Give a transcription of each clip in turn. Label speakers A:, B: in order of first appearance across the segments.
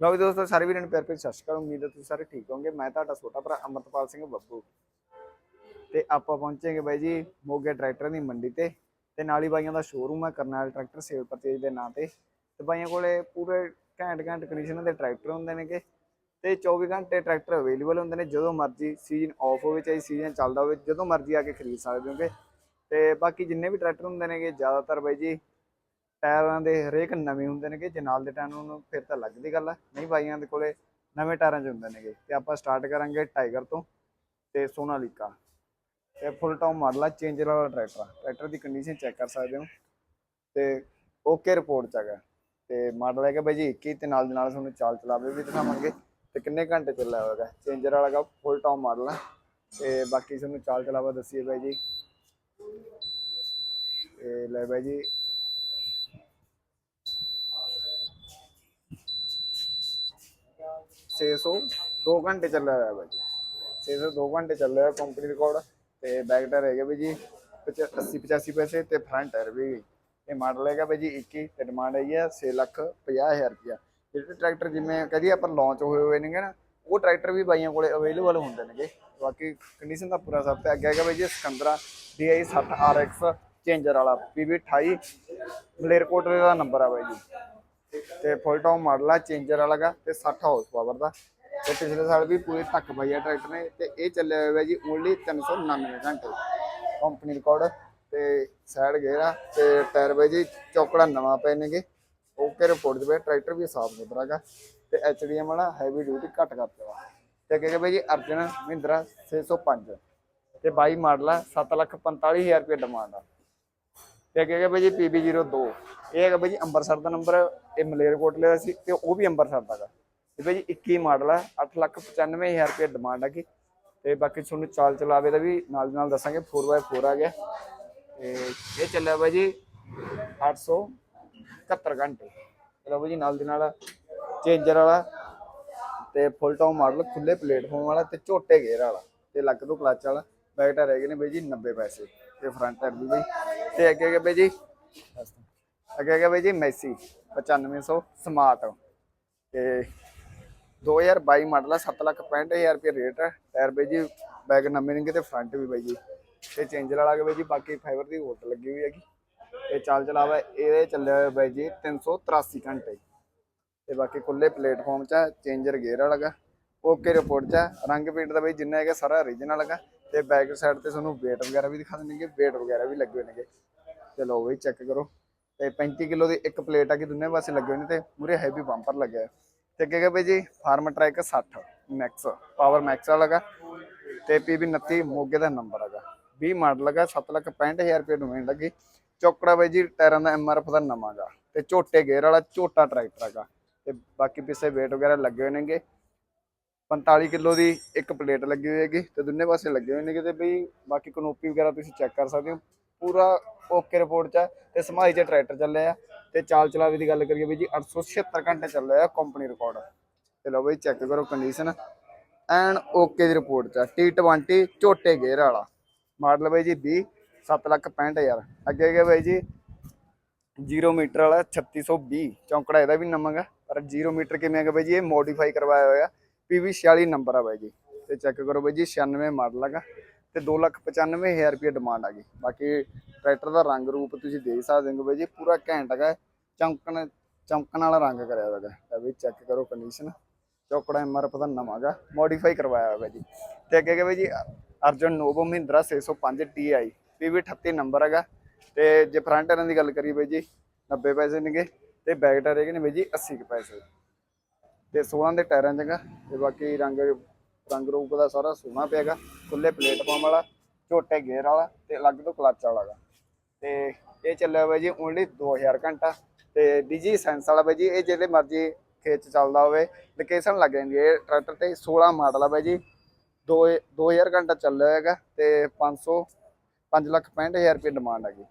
A: ਲਓ ਵੀ ਦੋਸਤੋ, ਸਾਰੇ ਵੀਰਾਂ ਨੂੰ ਪਿਆਰ ਭਰੀ ਸਤਿ ਸ਼੍ਰੀ ਅਕਾਲ। ਉਮੀਦ ਹੈ ਤੁਸੀਂ ਸਾਰੇ ਠੀਕ ਹੋਵੋਗੇ। ਮੈਂ ਤੁਹਾਡਾ ਛੋਟਾ ਭਰਾ ਅਮਰਤਪਾਲ ਸਿੰਘ ਬੱਬੂ। ਤੇ ਆਪਾਂ ਪਹੁੰਚੇਗੇ ਬਾਈ ਜੀ ਮੋਗੇ ਟਰੈਕਟਰ ਦੀ ਮੰਡੀ ਤੇ। ਤੇ ਨਾਲ ਹੀ ਬਾਈਆਂ ਦਾ ਸ਼ੋਰੂਮ ਹੈ ਕਰਨਾਲ ਟਰੈਕਟਰ ਸੇਲ ਪਰਚੇਜ ਦੇ ਨਾਂ ਤੇ। ਤੇ ਬਾਈਆਂ ਕੋਲੇ ਪੂਰੇ ਘੈਂਟ ਘੈਂਟ ਕੰਡੀਸ਼ਨ ਦੇ ਟਰੈਕਟਰ ਹੁੰਦੇ ਨੇਗੇ। ਤੇ 24 ਘੰਟੇ ਟਰੈਕਟਰ ਅਵੇਲੇਬਲ ਹੁੰਦੇ ਨੇ। ਜਦੋਂ ਮਰਜ਼ੀ ਸੀਜ਼ਨ ਆਫ ਹੋਵੇ, ਚਾਹੇ ਸੀਜ਼ਨ ਚੱਲਦਾ ਹੋਵੇ, ਜਦੋਂ ਮਰਜ਼ੀ ਆ ਕੇ ਖਰੀਦ ਸਕਦੇ ਹੋਗੇ। ਤੇ ਬਾਕੀ ਜਿੰਨੇ ਵੀ ਟਰੈਕਟਰ ਹੁੰਦੇ ਨੇਗੇ, ਜ਼ਿਆਦਾਤਰ ਬਾਈ ਜੀ ਟਾਇਰਾਂ ਦੇ ਹਰੇਕ ਨਵੇਂ ਹੁੰਦੇ ਨੇਗੇ, ਜੇ ਨਾਲ ਦੇ ਟਾਇਰ ਨੂੰ ਫਿਰ ਤਾਂ ਲੱਗਦੀ ਗੱਲ ਆ। ਨਹੀਂ ਬਾਈਆਂ ਦੇ ਕੋਲੇ ਨਵੇਂ ਟਾਇਰਾਂ 'ਚ ਹੁੰਦੇ ਨੇਗੇ। ਤੇ ਆਪਾਂ ਸਟਾਰਟ ਕਰਾਂਗੇ ਟਾਈਗਰ ਤੋਂ ਤੇ ਸੋਨਾਲੀਕਾ ਤੇ ਫੁੱਲ ਟਾਪ ਮਾਡਲ ਆ ਚੇਂਜਰ ਵਾਲਾ ਟਰੈਕਟਰ ਟਰੈਕਟਰ ਦੀ ਕੰਡੀਸ਼ਨ ਚੈੱਕ ਕਰ ਸਕਦੇ ਹੋ। ਤੇ ਓਕੇ ਰਿਪੋਰਟ ਚ ਹੈਗਾ ਤੇ ਮਾਡਲ ਹੈਗਾ ਬਾਈ ਜੀ 21 ਤੇ ਨਾਲ ਦੇ ਨਾਲ ਤੁਹਾਨੂੰ ਚਾਲ ਚਲਾਵੇ ਵੀ ਦਿਖਾਵਾਂਗੇ। ਤੇ ਕਿੰਨੇ ਘੰਟੇ ਚੱਲਿਆ ਹੋਵੇਗਾ ਚੇਂਜਰ ਵਾਲਾ ਗਾ ਫੁੱਲ ਟਾਪ ਮਾਡਲ ਆ। ਤੇ ਬਾਕੀ ਤੁਹਾਨੂੰ ਚਾਲ ਚਲਾਵਾ ਦੱਸੀਏ ਬਾਈ ਜੀ। ਤੇ ਲੈ ਬਾਈ ਜੀ ਛੇ ਸੌ ਦੋ ਘੰਟੇ ਚੱਲਿਆ ਹੋਇਆ ਬਾਈ ਜੀ। ਛੇ ਸੌ ਦੋ ਘੰਟੇ ਚੱਲਿਆ ਹੋਇਆ ਕੰਪਨੀ ਰਿਕਾਰਡ ਤੇ ਬੈਕ ਟਾਇਰ ਹੈਗੇ ਬਾਈ ਜੀ 80 85 ਪੈਸੇ ਤੇ ਫਰੰਟ ਟਾਇਰ ਵੀ ਇਹ ਮਾਡਲ ਹੈਗਾ ਬਾਈ ਜੀ 21 ਤੇ ਡਿਮਾਂਡ ਹੈਗੀ ਆ 6 ਲੱਖ 50000 ਰੁਪਇਆ। ਜਿਹੜੇ ਟਰੈਕਟਰ ਜਿਵੇਂ ਕਹਦੀ ਆਪਾਂ ਲਾਂਚ ਹੋਏ ਹੋਏ ਨੇਗੇ ਨਾ, ਉਹ ਟਰੈਕਟਰ ਵੀ ਬਾਈਆਂ ਕੋਲੇ ਅਵੇਲੇਬਲ ਹੁੰਦੇ ਨੇਗੇ। ਬਾਕੀ ਕੰਡੀਸ਼ਨ ਦਾ ਪੂਰਾ ਸਭ ਤੇ ਅੱਗੇ ਹੈਗਾ ਬਾਈ ਜੀ ਸਿਕੰਦਰਾ DI 60 RX ਚੇਂਜਰ ਵਾਲਾ PB 28 ਮਲੇਰਕੋਟਲੇ ਦਾ ਨੰਬਰ ਆ ਬਾਈ ਜੀ। ਤੇ ਫੁੱਲ ਟਾਪ ਮਾਡਲ ਆ ਚੇਂਜਰ ਵਾਲਾ ਗਾ ਤੇ 60 ਹਾਰਸ ਪਾਵਰ ਦਾ। ਤੇ ਪਿਛਲੇ ਸਾਲ ਵੀ ਪੂਰੀ ਧੱਕ ਪਾਈ ਆ ਟਰੈਕਟਰ ਨੇ ਤੇ ਇਹ ਚੱਲਿਆ ਹੋਇਆ ਜੀ ਓਨਲੀ 399 ਘੰਟੇ। ਕੰਪਨੀ ਰਿਕਾਰਡ ਤੇ ਸਾਈਡ ਗੇਅਰ ਆ ਤੇ ਟਾਇਰ ਬਾਈ ਜੀ ਚੌਕੜਾ ਨਵਾਂ ਪਏ ਨੇਗੇ। ਓਕੇ ਰਿਪੋਰਟ ਦੇ ਵਿੱਚ ਟਰੈਕਟਰ ਵੀ ਸਾਫ਼ ਸੁਥਰਾ ਗਾ ਤੇ ਐਚਡੀਐਮ ਵਾਲਾ ਹੈਵੀ ਡਿਊਟੀ ਘੱਟ ਕਰਤੇ ਵਾ ਤੇ ਅੱਗੇ ਬਾਈ ਜੀ ਅਰਜਨ ਮਹਿੰਦਰਾ 605 ਤੇ 22 ਮਾਡਲ ਆ 745000 ਰੁਪਏ ਡਿਮਾਂਡ ਆ। ਤੇ ਅੱਗੇ ਹੈਗਾ ਬਾਈ ਜੀ PB02 ਇਹ ਹੈਗਾ ਬਾਈ ਜੀ ਅੰਮ੍ਰਿਤਸਰ ਦਾ ਨੰਬਰ ਇਹ ਮਲੇਰਕੋਟਲੇ ਦਾ ਸੀ ਤੇ ਉਹ ਵੀ ਅੰਮ੍ਰਿਤਸਰ ਦਾ ਗਾ ਤੇ ਬਾਈ ਜੀ 21 ਮਾਡਲ ਆ 895000 ਰੁਪਏ ਡਿਮਾਂਡ ਹੈਗੀ। ਤੇ ਬਾਕੀ ਤੁਹਾਨੂੰ ਚਾਲ ਚਲਾਵੇ ਦਾ ਵੀ ਨਾਲ ਦੀ ਨਾਲ ਦੱਸਾਂਗੇ 4x4 ਆ ਗਿਆ। ਤੇ ਇਹ ਚੱਲਿਆ ਬਾਈ ਜੀ 871 ਘੰਟੇ। ਚਲੋ ਬਾਈ ਜੀ ਨਾਲ ਦੀ ਨਾਲ ਚੇਂਜਰ ਵਾਲਾ ਤੇ ਫੁੱਲ ਟਾਪ ਮਾਡਲ ਖੁੱਲੇ ਪਲੇਟਫਾਰਮ ਵਾਲਾ ਤੇ ਝੋਟੇ ਗੇਅਰ ਵਾਲਾ ਤੇ ਲੱਕ ਤੋਂ ਕਲਚ ਵਾਲਾ। ਬੈਕ ਟਾਇਰ ਹੈਗੇ ਨੇ ਬਾਈ ਜੀ 90 ਪੈਸੇ। ਤੇ ਫਰੰਟ ਟਾਇਰ ਵੀ ਬਾਈ ਤੇ ਅੱਗੇ ਅੱਗੇ ਬਾਈ ਜੀ। ਅੱਗੇ ਅੱਗੇ ਬਾਈ ਜੀ ਮੈਸੀ 9500 ਸਮਾਰਟ। ਤੇ 2022 ਮਾਡਲ ਆ 765000 ਰੁਪਏ ਰੇਟ ਹੈ ਟਾਇਰ ਬਾਈ ਜੀ ਬੈਕ ਨਵੇਂ ਨੇਗੇ ਤੇ ਫਰੰਟ ਵੀ ਬਾਈ ਜੀ। ਤੇ ਚੇਂਜਰ ਵਾਲਾ ਕੇ ਬਾਈ ਜੀ ਬਾਕੀ ਫਾਈਬਰ ਦੀ ਹੋਲਟ ਲੱਗੀ ਹੋਈ ਹੈਗੀ। ਤੇ ਚੱਲ ਚਲਾਵਾ ਇਹਦੇ ਚੱਲਿਆ ਹੋਇਆ ਬਾਈ ਜੀ 383 ਘੰਟੇ। ਤੇ ਬਾਕੀ ਖੁੱਲੇ ਪਲੇਟਫਾਰਮ 'ਚ ਆ, ਚੇਂਜਰ ਗੇਅਰ ਵਾਲਾ ਗਾ। ਓਕੇ ਰਿਪੋਰਟ 'ਚ ਆ, ਰੰਗ ਪੇਂਟ ਦਾ ਬਈ ਜਿੰਨਾ ਹੈਗਾ ਸਾਰਾ origignal ਹੈਗਾ ਤੇ ਬੈਕ ਸਾਈਡ ਤੇ ਤੁਹਾਨੂੰ weight ਵਗੈਰਾ ਵੀ ਦਿਖਾ ਦੇਣਗੇ weight ਵਗੈਰਾ ਵੀ ਲੱਗੇ ਹੋਏ ਨੇਗੇ। ਚਲੋ ਉਹ ਵੀ ਚੈੱਕ ਕਰੋ। ਤੇ 35 ਕਿਲੋ ਦੀ ਇੱਕ ਪਲੇਟ ਆ ਕਿ ਦੋਨੇ ਪਾਸੇ ਲੱਗੇ ਹੋਏ ਨੇ ਤੇ ਮੂਰੇ ਹੈਵੀ ਬੰਪਰ ਲੱਗਿਆ ਹੈ। ਤੇ ਅੱਗੇ ਹੈਗਾ ਬਈ ਜੀ farm track 60 max power max ਵਾਲਾ ਗਾ ਤੇ PB 29 ਮੋਗੇ ਦਾ ਨੰਬਰ ਹੈਗਾ। 20 ਮਾਡਲ ਹੈਗਾ 765000 ਰੁਪਏ ਡੋਮੇਨ ਲੱਗੀ। ਚੌਕੜਾ ਬਈ ਜੀ, ਟਾਇਰਾਂ ਦਾ ਐਮਆਰਐਫ ਦਾ ਨਵਾਂ ਗਾ ਤੇ ਝੋਟੇ ਗੇਅਰ ਵਾਲਾ ਝੋਟਾ ਟਰੈਕਟਰ ਹੈਗਾ। ਤੇ ਬਾਕੀ ਪਿੱਛੇ weight ਵਗੈਰਾ ਲੱਗੇ ਹੋਏ ਨੇਗੇ। 45 ਕਿਲੋ ਦੀ ਇੱਕ ਪਲੇਟ ਲੱਗੀ ਹੋਈ ਹੈਗੀ ਤੇ ਦੋਨੇ ਪਾਸੇ ਲੱਗੇ ਹੋਏ ਨੇਗੇ ਤੇ ਬਈ ਬਾਕੀ ਕਨੋਪੀ ਵਗੈਰਾ ਤੁਸੀਂ ਚੈੱਕ ਕਰ ਸਕਦੇ ਹੋ। ਪੂਰਾ ਓਕੇ ਰਿਪੋਰਟ ਚ ਹੈ ਤੇ ਸਮਾਈ ਚ ਟਰੈਕਟਰ ਚੱਲਿਆ ਆ ਤੇ ਚਾਲ ਚਲਾਵੇ ਦੀ ਗੱਲ ਕਰੀਏ ਬਈ ਜੀ 876 ਘੰਟੇ ਚੱਲਿਆ ਆ ਕੰਪਨੀ ਰਿਕਾਰਡ ਤੇ ਲਓ ਬਈ ਚੈੱਕ ਕਰੋ ਕੰਡੀਸ਼ਨ ਐਨ ਓਕੇ ਦੀ ਰਿਪੋਰਟ ਚ T20 ਝੋਟੇ ਗੇਅਰ ਵਾਲਾ। ਮਾਡਲ ਬਈ ਜੀ 20 765000 ਅੱਗੇ ਗਿਆ ਬਈ ਜੀ 0 ਮੀਟਰ ਵਾਲਾ 3620 ਚੌਂਕੜਾ ਇਹਦਾ ਵੀ ਨਵਾਂ ਹੈ, ਪਰ 0 ਮੀਟਰ ਕਿਵੇਂ ਹੈਗਾ ਬਾਈ ਜੀ, ਇਹ ਮੋਡੀਫਾਈ ਕਰਵਾਇਆ ਹੋਇਆ। PV 46 ਨੰਬਰ ਆ ਬਾਈ ਜੀ। ਤੇ ਚੈੱਕ ਕਰੋ ਬਾਈ ਜੀ 96 ਮਾਡਲ ਹੈਗਾ ਤੇ 295000 ਰੁਪਏ ਡਿਮਾਂਡ ਆ ਗਈ। ਬਾਕੀ ਟਰੈਕਟਰ ਦਾ ਰੰਗ ਰੂਪ ਤੁਸੀਂ ਦੇਖ ਸਕਦੇ ਹੋ ਬਾਈ ਜੀ, ਪੂਰਾ ਘੈਂਟ ਹੈਗਾ, ਚਮਕਣ ਚਮਕਣ ਵਾਲਾ ਰੰਗ ਕਰਿਆ ਹੋਇਆ ਹੈਗਾ। ਤਾਂ ਵੀ ਚੈੱਕ ਕਰੋ ਕੰਡੀਸ਼ਨ ਚੌਕੜਾ ਐਮਆਰਐਫ ਦਾ ਨਵਾਂ ਗਾ ਮੋਡੀਫਾਈ ਕਰਵਾਇਆ ਹੋਇਆ ਜੀ। ਤੇ ਅੱਗੇ ਹੈਗਾ ਬਾਈ ਜੀ, Arjun Novo Mahindra 605 Ti PV 38 number ਹੈਗਾ। ਤੇ ਜੇ ਫਰੰਟ ਟਾਇਰਾਂ ਦੀ ਗੱਲ ਕਰੀਏ ਬਾਈ ਜੀ 90 ਪੈਸੇ ਨੇਗੇ, ਤੇ ਬੈਕ ਟਾਇਰ ਹੈਗੇ ਨੇ ਬਾਈ ਜੀ 80 ਕੁ ਪੈਸੇ। ਤੇ 16 ਦੇ ਟਾਇਰਾਂ ਚੰਗਾ ਤੇ ਬਾਕੀ ਰੰਗ ਰੰਗ ਰੂਪ ਦਾ ਸਾਰਾ ਸੋਹਣਾ ਪਿਆਗਾ, ਖੁੱਲੇ ਪਲੇਟਫਾਰਮ ਵਾਲਾ, ਝੋਟੇ ਗੇਅਰ ਵਾਲਾ ਤੇ ਅਲੱਗ ਤੋਂ ਕਲਚ ਵਾਲਾ ਗਾ ਤੇ ਇਹ ਚੱਲਿਆ ਹੋਇਆ ਜੀ ਓਨਲੀ 2000 ਘੰਟਾ ਤੇ ਡੀਜੀ ਸੈਂਸ ਵਾਲਾ ਬਾਈ ਜੀ, ਇਹ ਜਿਹੜੇ ਮਰਜ਼ੀ ਖੇਤ 'ਚ ਚੱਲਦਾ ਹੋਵੇ ਲੋਕੇਸ਼ਨ ਲੱਗ ਜਾਂਦੀ ਹੈ, ਇਹ ਟਰੈਕਟਰ ਤੇ 16 ਮਾਡਲ ਆ ਬਾਈ ਜੀ। 2 2000 ਘੰਟਾ ਚੱਲਿਆ ਹੋਏਗਾ ਤੇ 500 5 ਲੱਖ 65000 ਰੁਪਏ ਡਿਮਾਂਡ ਹੈਗੀ।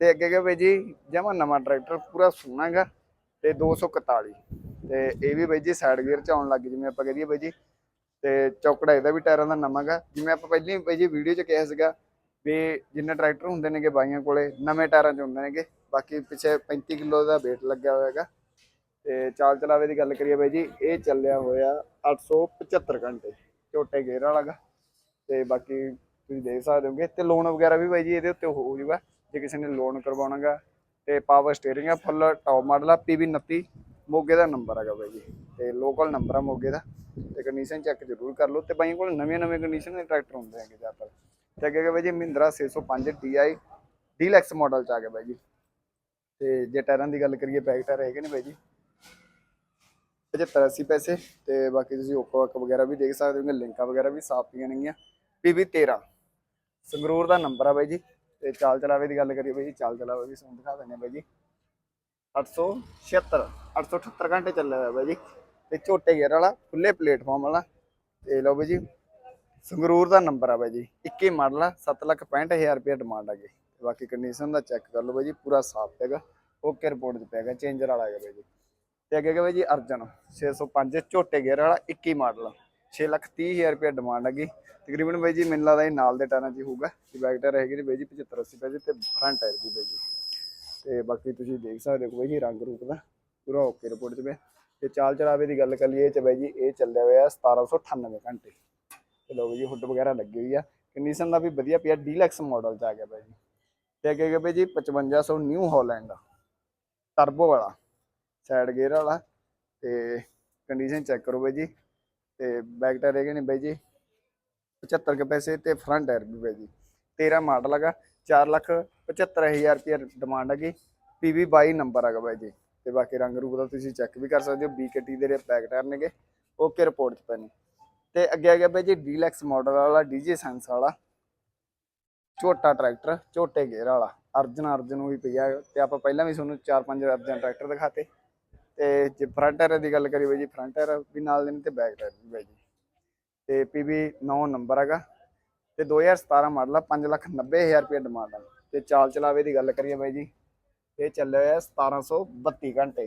A: ਤੇ ਅੱਗੇ ਅੱਗੇ ਬਾਈ ਜੀ ਜਮਾ ਨਵਾਂ ਟਰੈਕਟਰ ਪੂਰਾ ਸੋਹਣਾ ਹੈਗਾ ਤੇ 241 ਤੇ ਇਹ ਵੀ ਬਾਈ ਜੀ ਸਾਈਡ ਗੇਅਰ ਚ ਆਉਣ ਲੱਗ ਗਈ ਜਿਵੇਂ ਆਪਾਂ ਕਹਦੀਏ ਬਾਈ ਜੀ। ਤੇ ਚੌਕੜਾ ਇਹਦਾ ਵੀ ਟਾਇਰਾਂ ਦਾ ਨਵਾਂ ਗਾ। ਜਿਵੇਂ ਆਪਾਂ ਪਹਿਲਾਂ ਬਾਈ ਜੀ ਵੀਡੀਓ ਚ ਕਿਹਾ ਸੀਗਾ ਵੀ ਜਿੰਨੇ ਟਰੈਕਟਰ ਹੁੰਦੇ ਨੇਗੇ ਬਾਈਆਂ ਕੋਲੇ, ਨਵੇਂ ਟਾਇਰਾਂ ਚ ਹੁੰਦੇ ਨੇਗੇ। ਬਾਕੀ ਪਿੱਛੇ 35 ਕਿਲੋ ਦਾ weight ਲੱਗਿਆ ਹੋਇਆ ਹੈਗਾ ਤੇ ਚਾਲ ਚਲਾਵੇ ਦੀ ਗੱਲ ਕਰੀਏ ਬਾਈ ਜੀ, ਇਹ ਚੱਲਿਆ ਹੋਇਆ 875 ਘੰਟੇ, ਝੋਟੇ ਗੇਅਰ ਵਾਲਾ ਗਾ। ਤੇ ਬਾਕੀ ਤੁਸੀਂ ਦੇਖ ਸਕਦੇ ਹੋਗੇ, ਤੇ ਲੋਨ ਵਗੈਰਾ ਵੀ ਬਾਈ ਜੀ ਇਹਦੇ ਉੱਤੇ ਹੋ ਜੂਗਾ। ਜੇ ਕਿਸੇ ਨੇ ਲੋਨ ਕਰਵਾਉਣਾਗਾ ਤੇ ਪਾਵਰ ਸਟੀਅਰਿੰਗ ਆ ਫੁੱਲ ਟੌਪ ਮਾਡਲ ਆ ਪੀਵੀ 29 ਮੋਗੇ ਦਾ ਨੰਬਰ ਹੈਗਾ ਬਾਈ ਜੀ, ਤੇ ਲੋਕਲ ਨੰਬਰ ਆ ਮੋਗੇ ਦਾ, ਤੇ ਕੰਡੀਸ਼ਨ ਚੈੱਕ ਜ਼ਰੂਰ ਕਰ ਲਓ, ਤੇ ਬਾਈ ਕੋਲ ਨਵੇਂ ਨਵੇਂ ਕੰਡੀਸ਼ਨ ਦੇ ਟਰੈਕਟਰ ਹੁੰਦੇ ਹੈਗੇ ਜ਼ਿਆਦਾਤਰ। ਤੇ ਅੱਗੇ ਹੈਗਾ ਬਾਈ ਜੀ, ਮਹਿੰਦਰਾ 605 DI ਡੀਲੈਕਸ ਮਾਡਲ ਚ ਆ ਗਿਆ ਬਾਈ ਜੀ। ਤੇ ਜੇ ਟਾਇਰਾਂ ਦੀ ਗੱਲ ਕਰੀਏ ਬੈਕ ਟਾਇਰ ਹੈਗੇ ਨੇ ਬਾਈ ਜੀ। 75 80 ਪੈਸੇ, ਤੇ ਬਾਕੀ ਤੁਸੀਂ ਓਕੋਕ ਵਗੈਰਾ ਵੀ ਦੇਖ ਸਕਦੇ ਹੋ ਲਿੰਕਾਂ ਵਗੈਰਾ ਵੀ ਸਾਫ਼ ਪਈਆਂ ਨੇਗੀਆਂ। ਪੀਵੀ 13 ਸੰਗਰੂਰ ਦਾ ਨੰਬਰ ਆ ਬਾਈ ਜੀ, ਤੇ ਚਾਲ ਚਲਾਵੇ ਦੀ ਗੱਲ ਕਰੀਏ ਬਾਈ ਜੀ, ਚਾਲ ਚਲਾਵੇ ਵੀ ਤੁਹਾਨੂੰ ਦਿਖਾ ਦਿੰਦੇ ਆ ਬਾਈ ਜੀ। 876 878 ਘੰਟੇ ਚੱਲਿਆ ਹੋਇਆ ਬਾਈ ਜੀ। ਤੇ ਝੋਟੇ ਗੇਅਰ ਵਾਲਾ ਖੁੱਲੇ ਪਲੇਟਫਾਰਮ ਵਾਲਾ। ਤੇ ਲਓ ਬਾਈ ਜੀ, ਸੰਗਰੂਰ ਦਾ ਨੰਬਰ ਆ ਬਾਈ ਜੀ 21 ਮਾਡਲ ਆ 765000 ਰੁਪਏ ਡਿਮਾਂਡ ਆ ਗਈ। ਬਾਕੀ ਕੰਡੀਸ਼ਨ ਦਾ ਚੈੱਕ ਕਰ ਲਓ ਬਾਈ ਜੀ, ਪੂਰਾ ਸਾਫ਼ ਹੈਗਾ। ਓਕੇ ਰਿਪੋਰਟ ਚ ਪੈਗਾ ਚੇਂਜਰ ਵਾਲਾ ਹੈਗਾ ਬਾਈ ਜੀ। ਤੇ ਅੱਗੇ ਹੈਗਾ ਬਾਈ ਜੀ, ਅਰਜਨ 605 ਝੋਟੇ ਗੇਅਰ ਵਾਲਾ 21 ਮਾਡਲ। 630000 ਰੁਪਏ ਡਿਮਾਂਡ ਹੈਗੀ ਤਕਰੀਬਨ ਬਾਈ ਜੀ, ਮੈਨੂੰ ਲੱਗਦਾ ਇਹ ਨਾਲ ਦੇ ਟਾਇਰਾਂ 'ਚ ਹੀ ਹੋਊਗਾ। ਕਿ ਬੈਕ ਟਾਇਰ ਹੈਗੇ ਨੇ ਬਾਈ ਜੀ 75 80 ਪੈਸੇ ਤੇ ਫਰੰਟ ਟਾਇਰ ਵੀ ਬਾਈ ਜੀ। ਤੇ ਬਾਕੀ ਤੁਸੀਂ ਦੇਖ ਸਕਦੇ ਹੋ ਬਾਈ ਜੀ ਰੰਗ ਰੂਪ ਦਾ, ਪੂਰਾ ਓਕੇ ਰਿਪੋਰਟ 'ਚ ਪਿਆ। ਤੇ ਚਾਲ ਚਲਾਵੇ ਦੀ ਗੱਲ ਕਰ ਲਈਏ ਇਹ 'ਚ ਬਾਈ ਜੀ ਇਹ ਚੱਲਿਆ ਹੋਇਆ 1798 ਘੰਟੇ। ਤੇ ਲਓ ਬਾਈ ਜੀ ਹੁੱਡ ਵਗੈਰਾ ਲੱਗੀ ਹੋਈ ਆ। ਕੰਡੀਸ਼ਨ ਦਾ ਵੀ ਵਧੀਆ ਪਿਆ ਡੀਲੈਕਸ ਮਾਡਲ 'ਚ ਆ ਗਿਆ ਬਾਈ ਜੀ। ਤੇ ਅੱਗੇ ਹੈਗਾ ਬਾਈ ਜੀ 5500 ਨਿਊ ਹਾਲੈਂਡ ਟਰਬੋ ਵਾਲਾ ਸਾਈਡ ਗੇਅਰ ਵਾਲਾ। ਤੇ ਕੰਡੀਸ਼ਨ ਚੈੱਕ ਕਰੋ ਬਾਈ ਜੀ। ਤੇ ਬੈਕ ਟਾਇਰ ਹੈਗੇ ਨੇ ਬਾਈ ਜੀ 75 ਕੇ ਪੈਸੇ ਤੇ ਫਰੰਟ ਟਾਇਰ ਵੀ ਬਾਈ ਜੀ। 13 ਮਾਡਲ ਹੈਗਾ। 4 ਲੱਖ 75000 ਰੁਪਏ ਡਿਮਾਂਡ ਹੈਗੀ। ਪੀਵੀ 22 ਨੰਬਰ ਹੈਗਾ ਬਾਈ ਜੀ। ਤੇ ਬਾਕੀ ਰੰਗ ਰੂਪ ਦਾ ਤੁਸੀਂ ਚੈੱਕ ਵੀ ਕਰ ਸਕਦੇ ਹੋ। ਬੀਕੇਟੀ ਦੇ ਬੈਕ ਟਾਇਰ ਨੇਗੇ ਓਕੇ ਰਿਪੋਰਟ ਚ ਪੈਣੇ। ਤੇ ਅੱਗੇ ਆ ਗਿਆ ਬਾਈ ਜੀ ਡੀਲੈਕਸ ਮਾਡਲ ਵਾਲਾ ਡੀਜੇ ਸੈਂਸ ਵਾਲਾ। ਝੋਟਾ ਟਰੈਕਟਰ ਝੋਟੇ ਗੇਅਰ ਵਾਲਾ। ਅਰਜਨ ਅਰਜਨ ਵੀ ਪਿਆ ਤੇ ਆਪਾਂ ਪਹਿਲਾਂ ਵੀ ਤੁਹਾਨੂੰ 4-5 ਅਰਜਨ ਟਰੈਕਟਰ ਦਿਖਾਤੇ। ਤੇ ਜੇ ਫਰੰਟ ਟਾਇਰ ਦੀ ਗੱਲ ਕਰੀਏ ਬਾਈ ਜੀ ਫਰੰਟ ਟਾਇਰ ਵੀ ਨਾਲ ਦੇ ਨੇ ਤੇ ਬੈਕ ਟਾਇਰ ਵੀ ਬਾਈ ਜੀ। ਤੇ ਪੀਬੀ 9 ਨੰਬਰ ਹੈਗਾ। ਤੇ 2017 ਮਾਡਲ ਆ 590000 ਰੁਪਏ ਡਿਮਾਂਡ ਆ। ਤੇ ਚਾਲ ਚਲਾਵੇ ਦੀ ਗੱਲ ਕਰੀਏ ਬਾਈ ਜੀ, ਇਹ ਚੱਲਿਆ ਹੋਇਆ 1732 ਘੰਟੇ।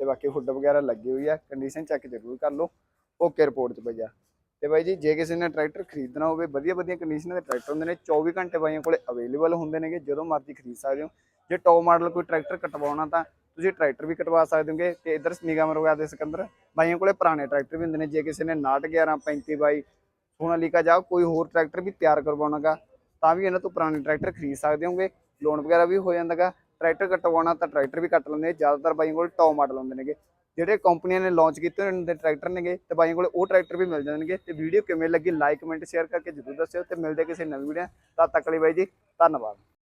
A: ਤੇ ਬਾਕੀ ਹੁੱਡ ਵਗੈਰਾ ਲੱਗੀ ਹੋਈ ਆ ਕੰਡੀਸ਼ਨ ਚੈੱਕ ਜ਼ਰੂਰ ਕਰ ਲਓ। ਓਕੇ ਰਿਪੋਰਟ 'ਚ ਭਈਆ ਤੇ ਬਾਈ ਜੀ, ਜੇ ਕਿਸੇ ਨੇ ਟਰੈਕਟਰ ਖਰੀਦਣਾ ਹੋਵੇ, ਵਧੀਆ ਵਧੀਆ ਕੰਡੀਸ਼ਨ ਦੇ ਟਰੈਕਟਰ ਹੁੰਦੇ ਨੇ 24 ਘੰਟੇ ਬਾਈਆਂ ਕੋਲੇ ਅਵੇਲੇਬਲ ਹੁੰਦੇ ਨੇਗੇ, ਜਦੋਂ ਮਰਜ਼ੀ ਖਰੀਦ ਸਕਦੇ ਹੋ। ਜੇ ਟੌਪ ਮਾਡਲ ਕੋਈ ਟਰੈਕਟਰ ਕਟਵਾਉਣਾ ਤਾਂ ਤੁਸੀਂ ਟਰੈਕਟਰ ਵੀ ਕਟਵਾ ਸਕਦੇ ਹੋਗੇ, ਤੇ ਇਧਰ ਨਿਗਮ ਰੋਗਾ ਦੇ ਸਿਕੰਦਰ। ਬਾਈਆਂ ਕੋਲੇ ਪੁਰਾਣੇ ਟਰੈਕਟਰ ਵੀ ਹੁੰਦੇ ਨੇ, ਜੇ ਕਿਸੇ ਨੇ 6911 35 ਬਾਈ ਸੋਨਾਲੀਕਾ ਜਾਂ ਕੋਈ ਹੋਰ ਟਰੈਕਟਰ ਵੀ ਤਿਆਰ ਕਰਵਾਉਣਾਗਾ, ਤਾਂ ਵੀ ਇਹਨਾਂ ਤੋਂ ਪੁਰਾਣੇ ਟਰੈਕਟਰ ਖਰੀਦ ਸਕਦੇ ਹੋਗੇ ਲੋਨ ਵਗੈਰਾ ਵੀ ਹੋ ਜਾਂਦਾਗਾ, ਟਰੈਕਟਰ ਕਟਵਾਉਣਾ ਤਾਂ ਟਰੈਕਟਰ ਵੀ ਕੱਟ ਲੈਂਦੇ ਜ਼ਿਆਦਾਤਰ ਬਾਈਆਂ ਕੋਲ ਟੌਪ ਮਾਡਲ ਹੁੰਦੇ ਨੇਗੇ। ਜਿਹੜੇ ਕੰਪਨੀਆਂ ਨੇ ਲਾਂਚ ਕੀਤੇ ਉਹਨਾਂ ਦੇ ਟਰੈਕਟਰ ਨੇਗੇ, ਤੇ ਬਾਈਆਂ ਕੋਲ ਉਹ ਟਰੈਕਟਰ ਵੀ ਮਿਲ ਜਾਣਗੇ, ਤੇ ਵੀਡੀਓ ਕਿਵੇਂ ਲੱਗੀ ਲਾਈਕ ਕਮੈਂਟ ਸ਼ੇਅਰ ਕਰਕੇ ਜਰੂਰ ਦੱਸਿਓ, ਤੇ ਮਿਲਦੇ ਕਿਸੇ ਨਵੀਂ ਵੀਡੀਓ ਤਦ ਤੱਕ ਲਈ ਬਾਈ ਜੀ, ਧੰਨਵਾਦ।